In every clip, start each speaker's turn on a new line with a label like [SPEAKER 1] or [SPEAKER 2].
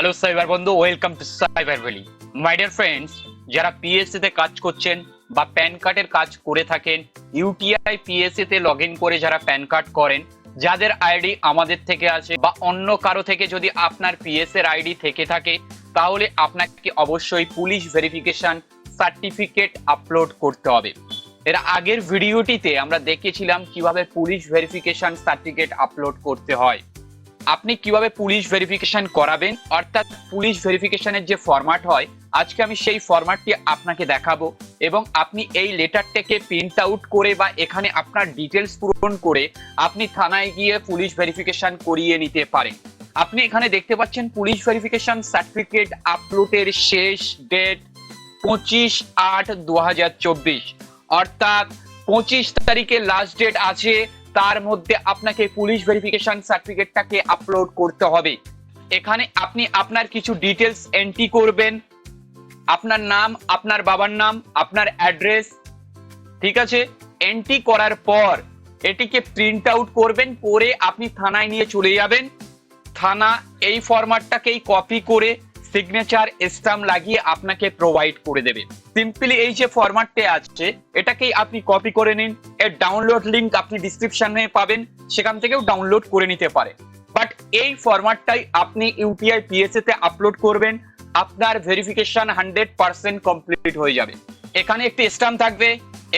[SPEAKER 1] Hello cyber বন্ধু welcome to cyber valley my dear friends যারা PSC তে কাজ করছেন বা প্যান কার্ডের কাজ করে থাকেন ইউটিআই পিএসসি তে লগ ইন করে যারা প্যান কার্ড করেন, যাদের আইডি আমাদের থেকে আছে বা অন্য কারও থেকে যদি আপনার পিএস এর আইডি থেকে থাকে, তাহলে আপনাকে অবশ্যই পুলিশ ভেরিফিকেশন সার্টিফিকেট আপলোড করতে হবে। এর আগের ভিডিওটিতে আমরা দেখেছিলাম কীভাবে পুলিশ ভেরিফিকেশন সার্টিফিকেট আপলোড করতে হয়। আপনি কীভাবে পুলিশ ভেরিফিকেশন করাবেন? অর্থাৎ পুলিশ ভেরিফিকেশনের যে ফরম্যাট হয়, আজকে আমি সেই ফরম্যাটটি আপনাকে দেখাবো এবং আপনি এই লেটারটাকে প্রিন্ট আউট করে বা এখানে আপনার ডিটেলস পূরণ করে আপনি থানায় গিয়ে পুলিশ ভেরিফিকেশন করিয়ে নিতে পারেন। আপনি এখানে দেখতে পাচ্ছেন পুলিশ ভেরিফিকেশন সার্টিফিকেট আপলোডের শেষ ডেট পঁচিশ আট দু অর্থাৎ পঁচিশ তারিখে লাস্ট ডেট আছে তার মধ্যে আপনাকে পুলিশ ভেরিফিকেশন সার্টিফিকেটটাকে আপলোড করতে হবে। এখানে আপনি আপনার কিছু ডিটেলস এন্ট্রি করবেন। আপনার নাম, আপনার বাবার নাম, আপনার অ্যাড্রেস ঠিক আছে? এন্ট্রি করার পর এটিকে প্রিন্ট আউট করবেন, করে আপনি থানায় নিয়ে চলে যাবেন। থানা এই ফরম্যাটটাকেই কপি করে সিগনেচার স্টাম্প লাগিয়ে আপনাকে প্রোভাইড করে দেবে। সিম্পলি এই যে ফরম্যাটটা আছে, এটাকেই আপনি কপি করে নিন। এর ডাউনলোড লিংক আপনি ডিসক্রিপশনে পাবেন, সেখান থেকেও ডাউনলোড করে নিতে পারে। বাট এই ফরম্যাটটাই আপনি ইউটিআই পিএসএ তে আপলোড করবেন, আপনার ভেরিফিকেশন হান্ড্রেড পার্সেন্ট কমপ্লিট হয়ে যাবে। এখানে একটি স্টাম্প থাকবে,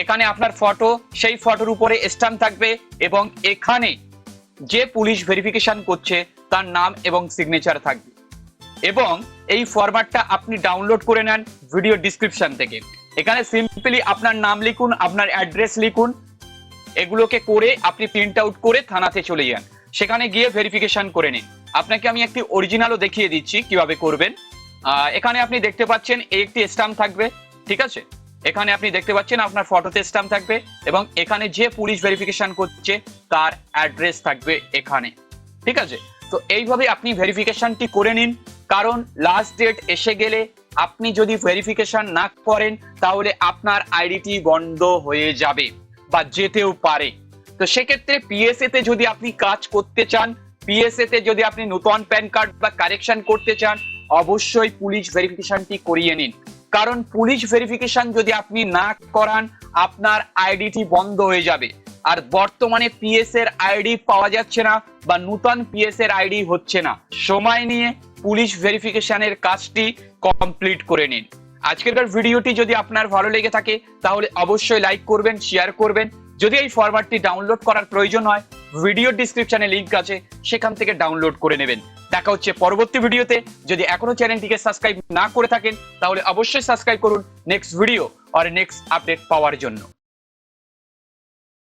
[SPEAKER 1] এখানে আপনার ফটো সেই ফটোর উপরে স্টাম্প থাকবে এবং এখানে যে পুলিশ ভেরিফিকেশন করছে, তার নাম এবং সিগনেচার থাকবে। এবং এই ফরম্যাটটা আপনি ডাউনলোড করে নেন ভিডিও ডিসক্রিপশন থেকে। এখানে সিম্পলি আপনার নাম লিখুন, আপনার অ্যাড্রেস লিখুন। এগুলোকে করে আপনি প্রিন্ট আউট করে থানাতে চলে যান। সেখানে গিয়ে ভেরিফিকেশন করে নিন। আপনাকে আমি একটি অরিজিনালও দেখিয়ে দিচ্ছি কীভাবে করবেন। এখানে আপনি দেখতে পাচ্ছেন এই একটি স্টাম্প থাকবে, ঠিক আছে? এখানে আপনি দেখতে পাচ্ছেন আপনার ফটোতে স্টাম্প থাকবে এবং এখানে যে পুলিশ ভেরিফিকেশন করছে তার অ্যাড্রেস থাকবে এখানে, ঠিক আছে? তো এইভাবে আপনি ভেরিফিকেশনটি করে নিন। কারণ লাস্ট ডেট এসে গেলে আপনি যদি ভেরিফিকেশন না করেন, তাহলে আপনার আইডিটি বন্ধ হয়ে যাবে বা যেতেও পারে। তো সেক্ষেত্রে পিএসএ তে যদি আপনি কাজ করতে চান পিএসএ তে যদি আপনি নতুন প্যান কার্ড বা কারেকশন করতে চান, অবশ্যই পুলিশ ভেরিফিকেশনটি করিয়ে নিন। কারণ পুলিশ ভেরিফিকেশন যদি আপনি না করান, আপনার আইডিটি বন্ধ হয়ে যাবে। আর বর্তমানে পিএস এর আইডি পাওয়া যাচ্ছে না বা নূতন পিএস এর আইডি হচ্ছে না। সময় নিয়ে পুলিশ ভেরিফিকেশনের কাজটি কমপ্লিট করে নিন। আজকের ভিডিওটি যদি আপনার ভালো লেগে থাকে, তাহলে অবশ্যই লাইক করবেন, শেয়ার করবেন। যদি এই ফরম্যাটটি ডাউনলোড করার প্রয়োজন হয়, ভিডিও ডিসক্রিপশনে লিংক আছে, সেখান থেকে ডাউনলোড করে নেবেন। দেখা হচ্ছে পরবর্তী ভিডিওতে। যদি এখনও চ্যানেলটিকে সাবস্ক্রাইব না করে থাকেন, তাহলে অবশ্যই সাবস্ক্রাইব করুন। নেক্সট ভিডিও আর নেক্সট আপডেট পাওয়ার জন্য।